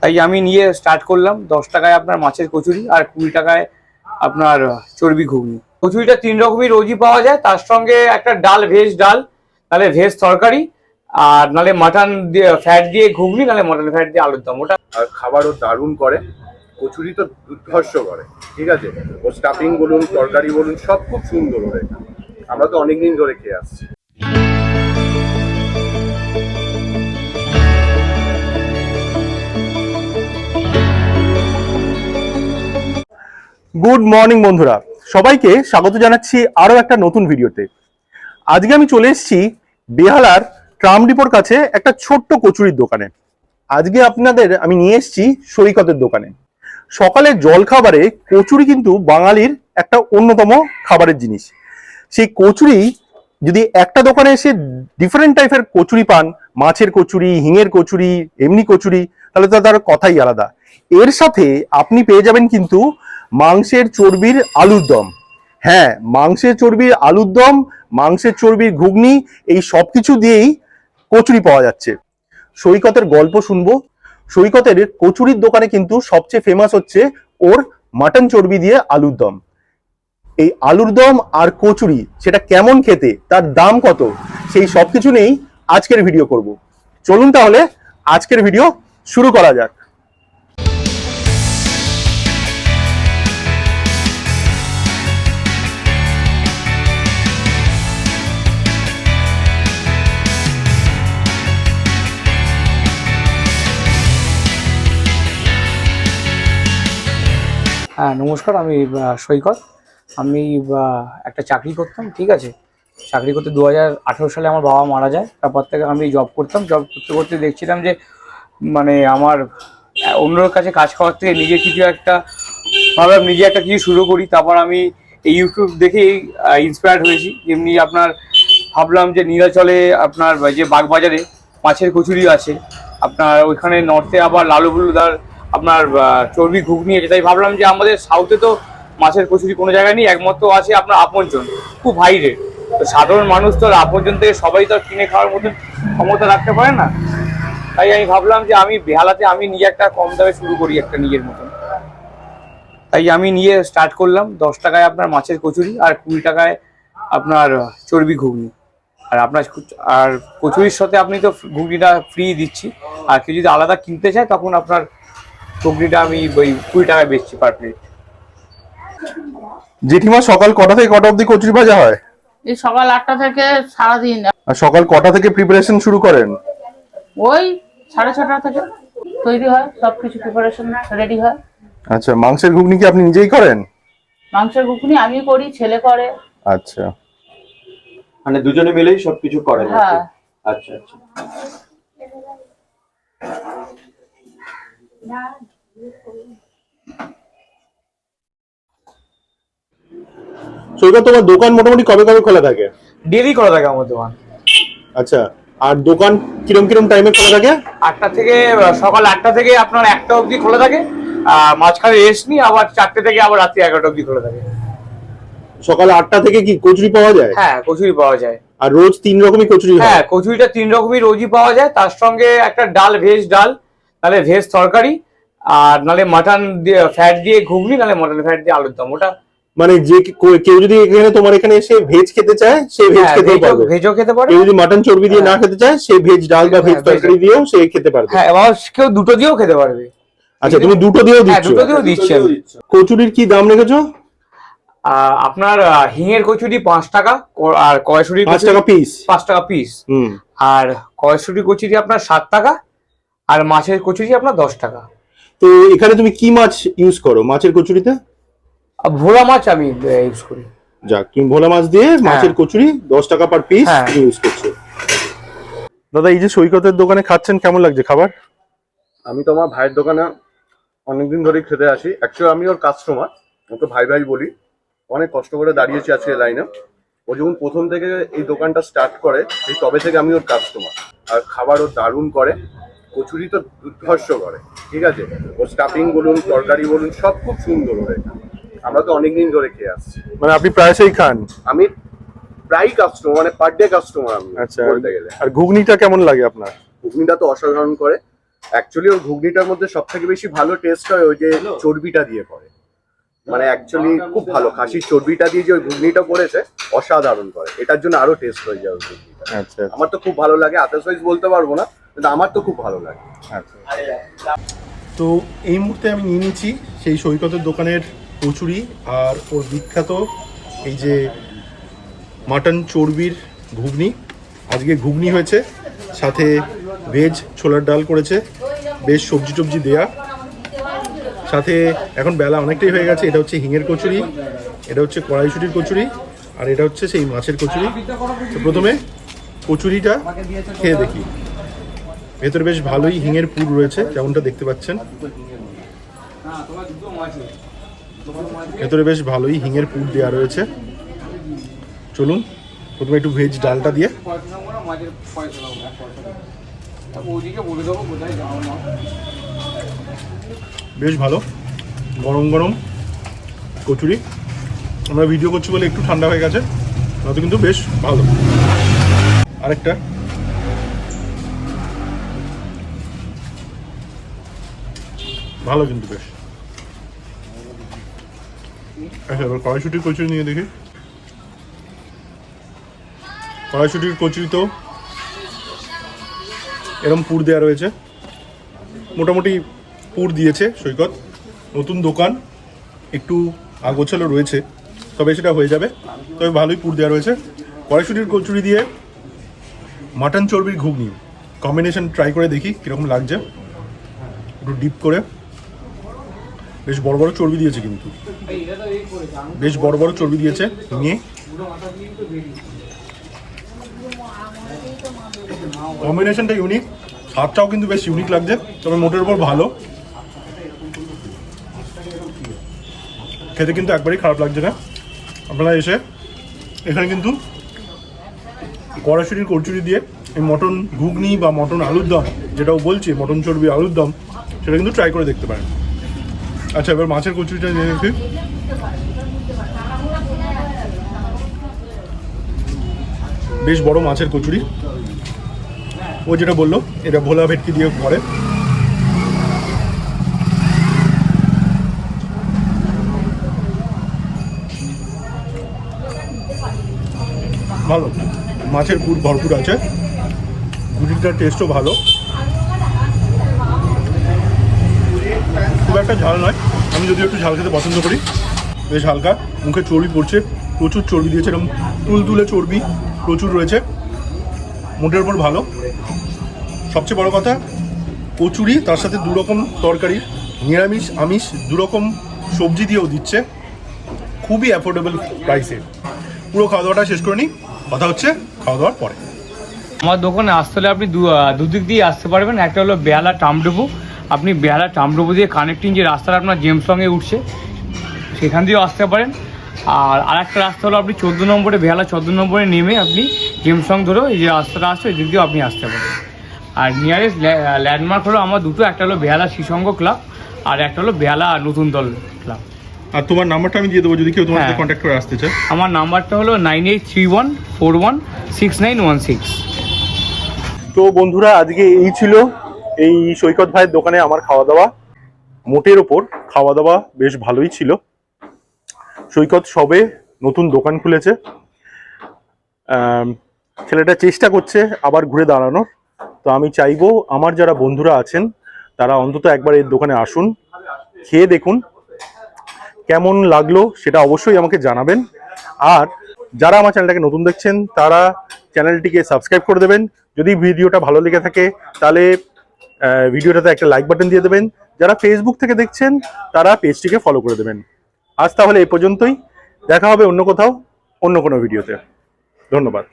তাই আমি নিয়ে স্টার্ট করলাম। দশ টাকায় আপনার মাছের কচুরি আর কুড়ি টাকায় আপনার চর্বি ঘুগনি। কচুরিটা তিন রকমই রোজই পাওয়া যায়। তার সঙ্গে একটা ডাল ভেজ ডাল নাহলে ভেজ তরকারি আর নাহলে মাটন দিয়ে ফ্যাট দিয়ে ঘুগনি, নাহলে মটন ফ্যাট দিয়ে আলুর দম। ওটা আর খাবারও দারুণ করে। কচুরি তো দুর্ধর্ষ করে, ঠিক আছে? ও স্টাফিং বলুন, তরকারি বলুন, সব খুব সুন্দর ওর। আমরা তো অনেকদিন ধরে খেয়ে আসছি। গুড মর্নিং বন্ধুরা। সবাইকে স্বাগত জানাচ্ছি আরও একটা নতুন ভিডিওতে। আজকে আমি চলে এসেছি বেহালার ট্রাম ডিপোর কাছে একটা ছোট্ট কচুরির দোকানে। আজকে আপনাদের আমি নিয়ে এসেছি সৈকতের দোকানে। সকালের জলখাবারে কচুরি কিন্তু বাঙালির একটা অন্যতম খাবারের জিনিস। সেই কচুরি যদি একটা দোকানে এসে ডিফারেন্ট টাইপের কচুরি পান, মাছের কচুরি, হিঙের কচুরি, এমনি কচুরি, তাহলে তো তার কথাই আলাদা। এর সাথে আপনি পেয়ে যাবেন কিন্তু মাংসের চর্বির আলুর দম। হ্যাঁ মাংসের চর্বির আলুর দম, মাংসের চর্বির ঘুগনি, এই সব কিছু দিয়েই কচুরি পাওয়া যাচ্ছে। সৈকতের গল্প শুনব। সৈকতের কচুরির দোকানে কিন্তু সবচেয়ে ফেমাস হচ্ছে ওর মাটন চর্বি দিয়ে আলুর দম। এই আলুর দম আর কচুরি, সেটা কেমন খেতে, তার দাম কত, সেই সব কিছু নেই আজকের ভিডিও করব। চলুন তাহলে, আজকের ভিডিও শুরু করা যাক। হ্যাঁ নমস্কার, আমি সৈকত। আমি একটা চাকরি করতাম, ঠিক আছে? চাকরি করতে দু হাজার আঠেরো সালে আমার বাবা মারা যায়। তারপর থেকে আমি জব করতাম। জব করতে করতে দেখছিলাম যে মানে আমার অন্যর কাছে কাজ করার থেকে নিজে কিছু একটা, ভাবলাম নিজে একটা কিছু শুরু করি। তারপর আমি এই ইউটিউব দেখেই ইন্সপায়ার্ড হয়েছি। যেমনি আপনার, ভাবলাম যে নীলাচলে আপনার, যে বাগবাজারে মাছের কচুরি আছে। আপনার ওইখানে নর্থে আবার লালু বুলুদার আপনার চর্বি ঘুগনি আছে। তাই ভাবলাম যে আমাদের সাউথে তো মাছের কচুরি কোনো জায়গায় নেই, একমাত্র আছে আপনার আপনজন। খুব হাই রেট তো সাধারণ মানুষ তো আপনজন থেকে সবাই তো কিনে খাওয়ার মতন ক্ষমতা রাখতে পারে না। তাই আমি ভাবলাম যে আমি বেহালাতে আমি নিজে একটা কম দামে শুরু করি একটা নিজের মতন। তাই আমি নিয়ে স্টার্ট করলাম। দশ টাকায় আপনার মাছের কচুরি আর কুড়ি টাকায় আপনার চর্বি ঘুগনি। আর আপনার আর কচুরির সাথে আপনি তো ঘুগনিটা ফ্রি দিচ্ছি। আর কেউ যদি আলাদা কিনতে চায়, তখন আপনার ঘুগনিটা আমি ওই কুড়ি টাকায় বেচছি পার প্লেট জেঠিমা সকাল কটা থেকে কটা অবধি কচুরি ভাজা হয়? এই সকাল আটটা থেকে সারাদিন। আর সকাল কটা থেকে প্রিপারেশন শুরু করেন? ওই সাড়ে ছটা থেকে তৈরি হয় সব কিছু প্রিপারেশন রেডি হয়। আচ্ছা মাংসের ঘুগনি কি আপনি নিজেই করেন? মাংসের ঘুগনি আমি করি ছেলে করে। আচ্ছা। মানে দুজনে মিলেই সবকিছু করেন হ্যাঁ। আচ্ছা আচ্ছা। সৈকত তোমার দোকান মোটামুটি কবে কবে খোলা থাকে? ডেলি করা থাকে আমার দোকান। আচ্ছা আর দোকান কিরম কিরম টাইমে খোলা থাকে? আটটা থেকে সকাল আটটা থেকে আপনার একটা অবধি খোলা থাকে মাঝখানে রেস্ট নিই আবার চারটে থেকে আবার রাত্রি এগারোটা অবধি খোলা থাকে। সকাল আটটা থেকে কি কচুরি পাওয়া যায়? হ্যাঁ কচুরি পাওয়া যায়। আর রোজ তিন রকমই কচুরি হ্যাঁ? কচুরিটা তিন রকমই রোজই পাওয়া যায়। তার সঙ্গে একটা ডাল ভেজ ডাল নাহলে ভেজ তরকারি আর নাহলে মাটন দিয়ে ফ্যাট দিয়ে ঘুগনি নাহলে মটন ফ্যাট দিয়ে আলুর দম। ওটা মানে যে কেউ- যদি এখানে তোমার এখানে এসে ভেজ খেতে চায় সে ভেজ হ্যাঁ, খেতে পারবে। ভেজও খেতে পারে। কেউ যদি মাটন চর্বি দিয়ে না খেতে চায় সে ভেজ ডাল বা ভেজ হ্যাঁ, তরকারি দিয়েও সে খেতে পারবে। হ্যাঁ এবার কেউ দুটো দিয়েও খেতে পারবে। আচ্ছা তুমি দুটো দিয়েও হ্যাঁ দিচ্ছ। দুটো দিয়েও দিচ্ছি আমি। কচুরির কি দাম রেখেছো? আপনার হিঙের কচুরি পাঁচ টাকা আর কয়সুরি পাঁচ টাকা পিস পাঁচ টাকা পিস হুম। আর কয়সুরি কচুরি আপনার সাত টাকা আর মাছের কচুরি আপনার দশ টাকা। তো এখানে তুমি কি মাছ ইউজ করো? মাছের কচুরিতে? আর ভোলা মাছ আমি ইউজ করি। যাক তুমি ভোলা মাছ দিয়ে মাছের কচুরি দশ টাকা পার পিস হ্যাঁ। ইউজ করছ। দাদা এই যে সৈকতের দোকানে খাচ্ছেন কেমন লাগছে খাবার? আমি তো আমার ভাইয়ের দোকানে অনেকদিন ধরেই খেতে আসি। অ্যাকচুয়ালি আমি ওর কাস্টমার ওকে ভাই ভাই বলি। অনেক কষ্ট করে দাঁড়িয়েছি আজকে লাইনে ও যখন প্রথম থেকে এই দোকানটা স্টার্ট করে সেই তবে থেকে আমি ওর কাস্টমার আর খাবার ও দারুণ করে। কচুরি তো দুর্ধর্ষ করে ঠিক আছে? ও স্টাফিং বলুন তরকারি বলুন সব খুব সুন্দর ওর এটা আমরা তো অনেকদিন ধরে খেয়ে আসছি। মানে আপনি প্রায়শই খান? আমি প্রায় কাস্টমার মানে পার ডে কাস্টমার আমি আচ্ছা বলতে গেলে। আর ঘুগনিটা কেমন লাগে আপনার? ঘুগনিটা তো অসাধারণ করে। অ্যাকচুয়ালি ওই ঘুগনিটার মধ্যে সব থেকে বেশি ভালো টেস্ট হয় ওই যে চর্বিটা দিয়ে করে। মানে অ্যাকচুয়ালি খুব ভালো খাসির চর্বিটা দিয়ে যে ওই ঘুগনিটা করেছে অসাধারণ করে। এটার জন্য আরও টেস্ট হয়ে যায় ওই ঘুগনিটা। আচ্ছা আমার তো খুব ভালো লাগে আদার্সওয়াইজ বলতে পারব না। আমার তো খুব ভালো লাগে। আচ্ছা। তো এই মুহূর্তে আমি নিয়ে নিচ্ছি সেই সৈকতের দোকানের কচুরি আর ওর বিখ্যাত এই যে মাটন চর্বির ঘুগনি। আজকে ঘুগনি হয়েছে, সাথে ভেজ ছোলার ডাল করেছে, বেশ সবজি টবজি দেয়া। সাথে এখন বেলা অনেকটাই হয়ে গেছে, এটা হচ্ছে হিঙের কচুরি, এটা হচ্ছে কড়াইশুটির কচুরি, আর এটা হচ্ছে সেই মাছের কচুরি। প্রথমে কচুরিটা খেয়ে দেখি। ভেতরে বেশ ভালোই হিঙের পুর রয়েছে যেমনটা দেখতে পাচ্ছেন? ভেতরে বেশ ভালোই হিঙের পুর দেওয়া রয়েছে। চলুন, প্রথমে একটু ভেজ ডালটা দিয়ে। বেশ ভালো, গরম গরম কচুরি। আমরা ভিডিও করছি বলে একটু ঠান্ডা হয়ে গেছে নয়তো কিন্তু বেশ ভালো। আরেকটা। ভালো কিন্তু বেশ। আচ্ছা এবার কড়াইশুটির কচুরি নিয়ে দেখি। কড়াইশুটির কচুরিতেও এরম পুর দেওয়া রয়েছে। মোটামুটি পুর দিয়েছে সৈকত। নতুন দোকান, একটু আগোছালো রয়েছে, তবে সেটা হয়ে যাবে। তবে ভালোই পুর দেওয়া রয়েছে। কড়াইশুটির কচুরি দিয়ে মাটন চর্বির ঘুগনি। কম্বিনেশন ট্রাই করে দেখি কীরকম লাগছে। একটু ডিপ করে। বেশ বড় বড় চর্বি দিয়েছে কিন্তু। বেশ বড় বড় চর্বি দিয়েছে। নিয়ে। কম্বিনেশনটা ইউনিক স্বাদটাও কিন্তু বেশ ইউনিক লাগছে, তবে মোটের উপর ভালো। খেতে কিন্তু একবারই খারাপ লাগছে না। আপনারা এসে এখানে কিন্তু কড়াশুটির কচুরি দিয়ে এই মটন ঘুগনি বা মটন আলুর দম, যেটাও বলছি, মটন চর্বি আলুর দম, সেটা কিন্তু ট্রাই করে দেখতে পারেন। আচ্ছা এবার মাছের কচুরিটা নিয়ে দেখি। বেশ বড় মাছের কচুরি। ও যেটা বলল, এটা ভোলা ভেটকি দিয়ে করে ভালো, মাছের পুর ভরপুর আছে। গুটিটার টেস্টও ভালো। খুব একটা ঝাল নয়। আমি যদি একটু ঝাল খেতে পছন্দ করি। বেশ হালকা, মুখে চর্বি পড়ছে, প্রচুর চর্বি দিয়েছে, এরকম তুল তুলে চর্বি প্রচুর রয়েছে। মোটের উপর ভালো। সবচেয়ে বড় কথা, কচুরি, তার সাথে দু রকম তরকারি, নিরামিষ, আমিষ দু রকম সবজি দিয়েও দিচ্ছে। খুবই অ্যাফোর্ডেবল প্রাইসে পুরো খাওয়া দাওয়াটা শেষ করে নিই কথা হচ্ছে খাওয়া দাওয়ার পরে। আমার দোকানে আসতে হলে আপনি দুদিক দিয়ে আসতে পারবেন। একটা হলো বেহালা টামডুবু আপনি বেহালা টামডুবু দিয়ে কানেক্টিং যে রাস্তাটা আপনার জেমসঙ্গে উঠছে সেখান দিয়েও আসতে পারেন। আর আরেকটা রাস্তা হলো আপনি চোদ্দ নম্বরে বেহালা চোদ্দ নম্বরে নেমে আপনি জেমসং ধরেও এই যে রাস্তাটা আসছে ওই দিক দিয়েও আপনি আসতে পারেন। আর নিয়ারেস্ট ল্যান্ডমার্ক হলো আমার দুটো একটা হলো বেহালা শ্রীসঙ্গ ক্লাব আর একটা হলো বেহালা নতুন দল ক্লাব আর তোমার নাম্বারটা আমি দিয়ে দেবো যদি কেউ তোমার সাথে। কন্ট্যাক্ট করে আসতে চায়। আমার নাম্বারটা হলো nine eight three one four one six nine one six তো বন্ধুরা আজকে এই ছিল এই সৈকত ভাইয়ের দোকানে আমার খাওয়া দাওয়া মোটের ওপর খাওয়া দাওয়া বেশ ভালোই ছিল। সৈকত সবে নতুন দোকান খুলেছে। ছেলেটা চেষ্টা করছে আবার ঘুরে দাঁড়ানোর। তো আমি চাইব আমার যারা বন্ধুরা আছেন, তারা অন্তত একবার এর দোকানে আসুন, খেয়ে দেখুন, কেমন লাগল সেটা অবশ্যই আমাকে জানাবেন। আর যারা আমার চ্যানেলটাকে নতুন দেখছেন, তারা চ্যানেলটিকে সাবস্ক্রাইব করে দেবেন। যদি ভিডিওটা ভালো লেগে থাকে, তাহলে ভিডিওটাতে একটা লাইক বাটন দিয়ে দেবেন। যারা ফেসবুক থেকে দেখছেন, তারা পেজটিকে ফলো করে দেবেন। আজ তাহলে এই পর্যন্তই। দেখা হবে অন্য কোথাও, অন্য কোনো ভিডিওতে ধন্যবাদ।